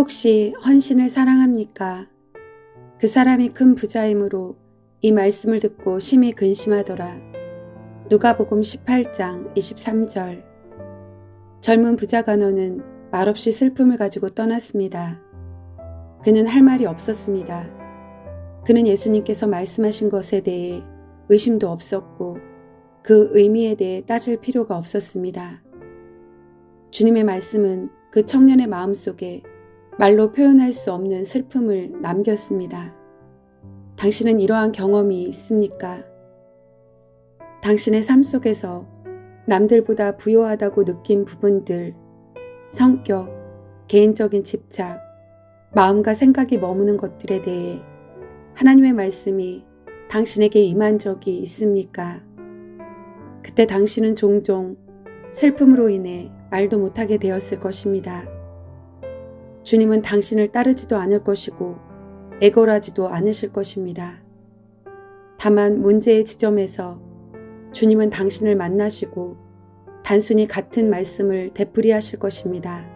혹시 헌신을 사랑합니까? 그 사람이 큰 부자이므로 이 말씀을 듣고 심히 근심하더라. 누가복음 18장 23절 젊은 부자 간호는 말없이 슬픔을 가지고 떠났습니다. 그는 할 말이 없었습니다. 그는 예수님께서 말씀하신 것에 대해 의심도 없었고 그 의미에 대해 따질 필요가 없었습니다. 주님의 말씀은 그 청년의 마음 속에 말로 표현할 수 없는 슬픔을 남겼습니다. 당신은 이러한 경험이 있습니까? 당신의 삶 속에서 남들보다 부요하다고 느낀 부분들, 성격, 개인적인 집착, 마음과 생각이 머무는 것들에 대해 하나님의 말씀이 당신에게 임한 적이 있습니까? 그때 당신은 종종 슬픔으로 인해 말도 못하게 되었을 것입니다. 주님은 당신을 따르지도 않을 것이고 애걸하지도 않으실 것입니다. 다만 문제의 지점에서 주님은 당신을 만나시고 단순히 같은 말씀을 되풀이하실 것입니다.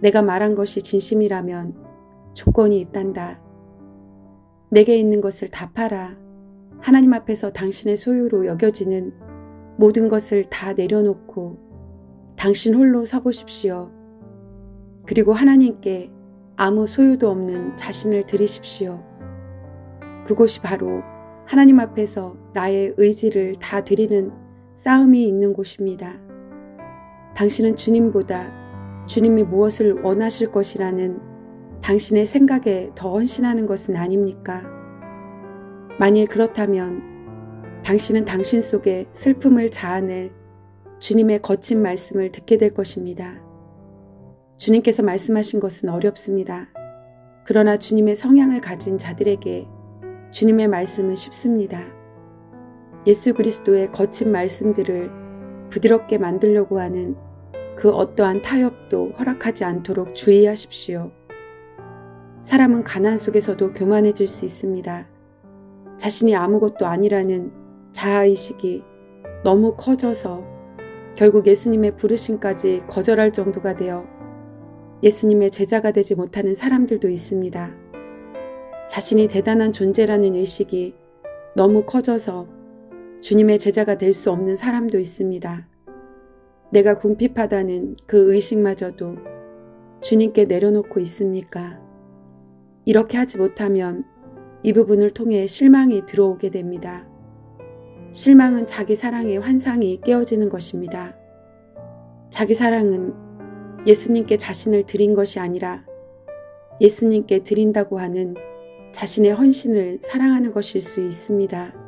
내가 말한 것이 진심이라면 조건이 있단다. 내게 있는 것을 다 팔아 하나님 앞에서 당신의 소유로 여겨지는 모든 것을 다 내려놓고 당신 홀로 서보십시오. 그리고 하나님께 아무 소유도 없는 자신을 드리십시오. 그곳이 바로 하나님 앞에서 나의 의지를 다 드리는 싸움이 있는 곳입니다. 당신은 주님보다 주님이 무엇을 원하실 것이라는 당신의 생각에 더 헌신하는 것은 아닙니까? 만일 그렇다면 당신은 당신 속에 슬픔을 자아낼 주님의 거친 말씀을 듣게 될 것입니다. 주님께서 말씀하신 것은 어렵습니다. 그러나 주님의 성향을 가진 자들에게 주님의 말씀은 쉽습니다. 예수 그리스도의 거친 말씀들을 부드럽게 만들려고 하는 그 어떠한 타협도 허락하지 않도록 주의하십시오. 사람은 가난 속에서도 교만해질 수 있습니다. 자신이 아무것도 아니라는 자아의식이 너무 커져서 결국 예수님의 부르심까지 거절할 정도가 되어 예수님의 제자가 되지 못하는 사람들도 있습니다. 자신이 대단한 존재라는 의식이 너무 커져서 주님의 제자가 될 수 없는 사람도 있습니다. 내가 궁핍하다는 그 의식마저도 주님께 내려놓고 있습니까? 이렇게 하지 못하면 이 부분을 통해 실망이 들어오게 됩니다. 실망은 자기 사랑의 환상이 깨어지는 것입니다. 자기 사랑은 예수님께 자신을 드린 것이 아니라 예수님께 드린다고 하는 자신의 헌신을 사랑하는 것일 수 있습니다.